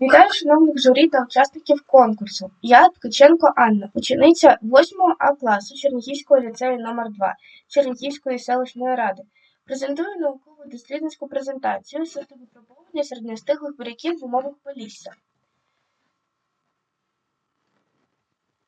Вітаю шановних журі та учасників конкурсу. Я Ткаченко Анна, учениця 8 А класу Чернігівського ліцею номер 2 Чернігівської селищної ради. Презентую наукову дослідницьку презентацію сортовипробовування середньостиглих буряків в умовах Полісся.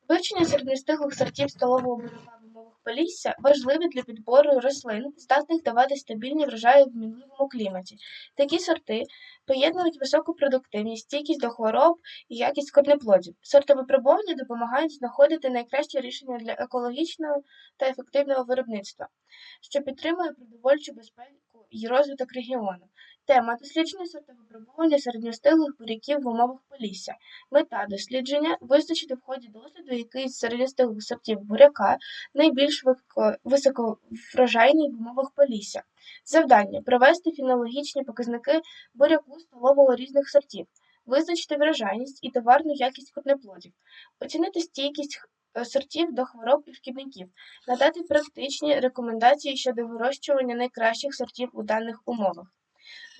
Вивчення середньостиглих сортів столового буряка Полісся важливі для підбору рослин, здатних давати стабільні врожаї в мінливому кліматі. Такі сорти поєднують високу продуктивність, стійкість до хвороб і якість корнеплодів. Сортовипробування допомагають знаходити найкращі рішення для екологічного та ефективного виробництва, що підтримує продовольчу безпеку і розвиток регіону. Тема дослідження сортовипробування середньостиглих буряків в умовах Полісся. Мета дослідження визначити в ході досліду, який з середньостиглих сортів буряка найбільш високо- високоврожайний в умовах Полісся. Завдання провести фінологічні показники буряку столового різних сортів, визначити врожайність і товарну якість корнеплодів, оцінити стійкість е, сортів до хвороб і шкідників, надати практичні рекомендації щодо вирощування найкращих сортів у даних умовах.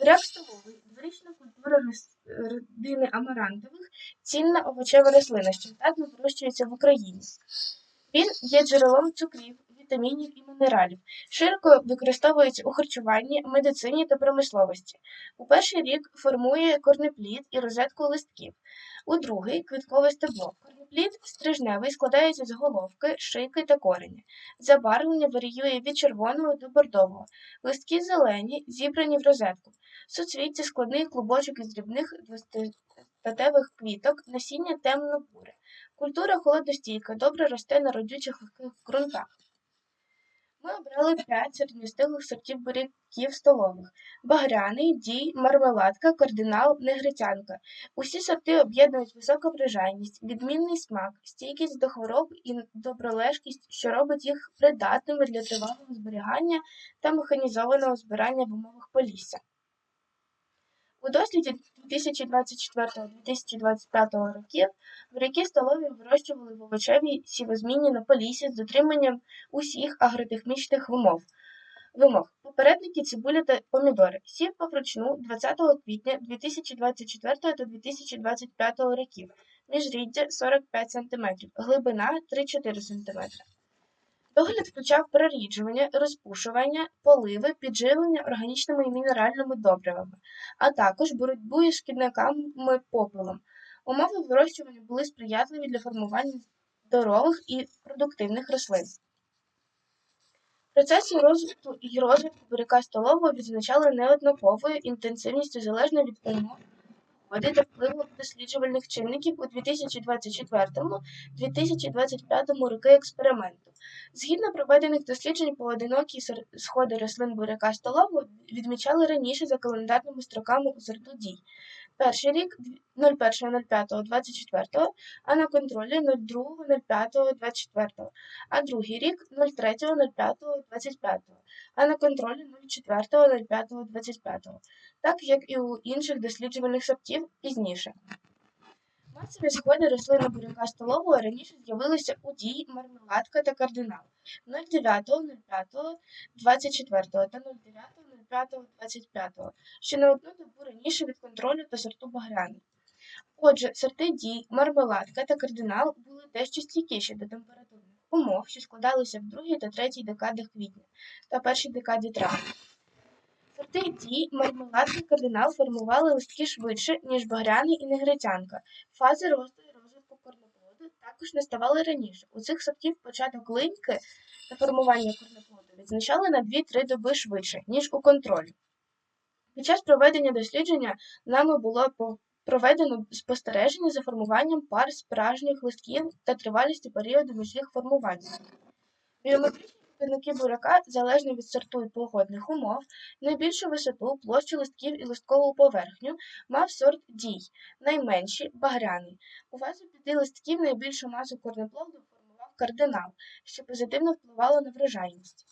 Буряк столовий дворічна культура родини амарантових, цінна овочева рослина, що здатно вирощується в Україні. Він є джерелом цукрів, вітамінів і мінералів, широко використовується у харчуванні, медицині та промисловості. У перший рік формує корнеплід і розетку листків, у другий квіткове стебло. Корнеплід стрижневий складається з головки, шийки та кореня. Забарвлення варіює від червоного до бордового. Листки зелені, зібрані в розетку. Суцвіття складний клубочок із дрібних двостатевих квіток, насіння темно-буре. Культура холодостійка, добре росте на родючих легких ґрунтах. Ми обрали п'ять середньостиглих сортів буряків столових: багряний, дій, мармеладка, кардинал, негритянка. Усі сорти об'єднують висока врожайність, відмінний смак, стійкість до хвороб і добролежкість, що робить їх придатними для тривалого зберігання та механізованого збирання в умовах полісся. У досліді 2024-2025 років буряки столові вирощували в овочевій сівозміні на полісі з дотриманням усіх агротехнічних вимог. Вимог. Попередники цибуля та помідори. Сів вручну 20 квітня 2024 та 2025 років. Міжріддя 45 см, глибина 3-4 см. Догляд включав переріджування, розпушування, поливи, підживлення органічними і мінеральними добривами, а також боротьбу із шкідниками попелом. Умови вирощування були сприятливі для формування здорових і продуктивних рослин. Процеси розвитку і розвитку буряка столового відзначали неоднаковою інтенсивністю залежно від умов погоди та впливу досліджувальних чинників у 2024-2025 роки експерименту. Згідно проведених досліджень, поодинокі сходи рослин буряка столову відмічали раніше за календарними строками у зерду дій. Перший рік 01.05.24, а на контролі 02.05.24, а другий рік 03.05.25, а на контролі 04.05.25, так як і у інших досліджувальних сортів пізніше. Масові сходи рослини буряка столового раніше з'явилися у дій, мармеладка та кардинал 09.05.24 та 09.05.25, що на одну добу раніше від контролю та сорту багряний. Отже, сорти дій, мармеладка та кардинал були дещо стійкіші до температурних умов, що складалися в другій та третій декадах квітня та першій декаді травня. Сорти дій, мармеладка і кардинал формували листки швидше, ніж багряний і негритянка. Фази росту і розвитку корнеплоду також наставали раніше. У цих сортів початок линьки та формування корнеплоду відзначали на 2-3 доби швидше, ніж у контролі. Під час проведення дослідження нами було проведено спостереження за формуванням пар справжніх листків та тривалістю періоду між їх формуванням. Біометричні показники буряка, залежно від сорту і погодних умов, найбільшу висоту, площу листків і листкову поверхню мав сорт дій, найменші багряний. У фазі п'яти листків найбільшу масу корнеплоду кардинал, що позитивно впливало на врожайність.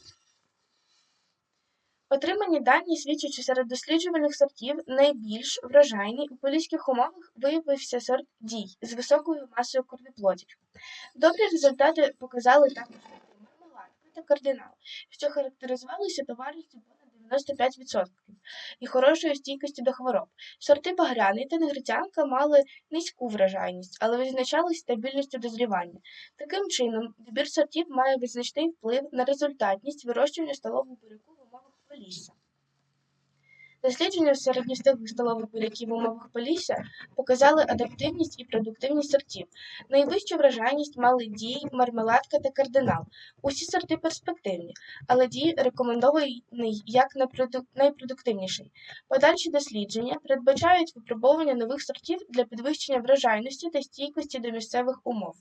Отримані дані свідчать, що серед досліджувальних сортів найбільш врожайний у поліських умовах виявився сорт дій з високою масою корнеплодів. Добрі результати показали також мармеладка та кардинал, що характеризувалися товарністю понад 95% і хорошої стійкості до хвороб. Сорти багряний та негритянка мали низьку вражайність, але визначались стабільністю дозрівання. Таким чином, відбір сортів має визначний вплив на результатність вирощування столового буряку в умовах полісся. Дослідження середньостиглих столових буряків в умовах полісся показали адаптивність і продуктивність сортів. Найвищу врожайність мали дій, мармеладка та кардинал. Усі сорти перспективні, але дій рекомендований як найпродуктивніший. Подальші дослідження передбачають випробовування нових сортів для підвищення врожайності та стійкості до місцевих умов.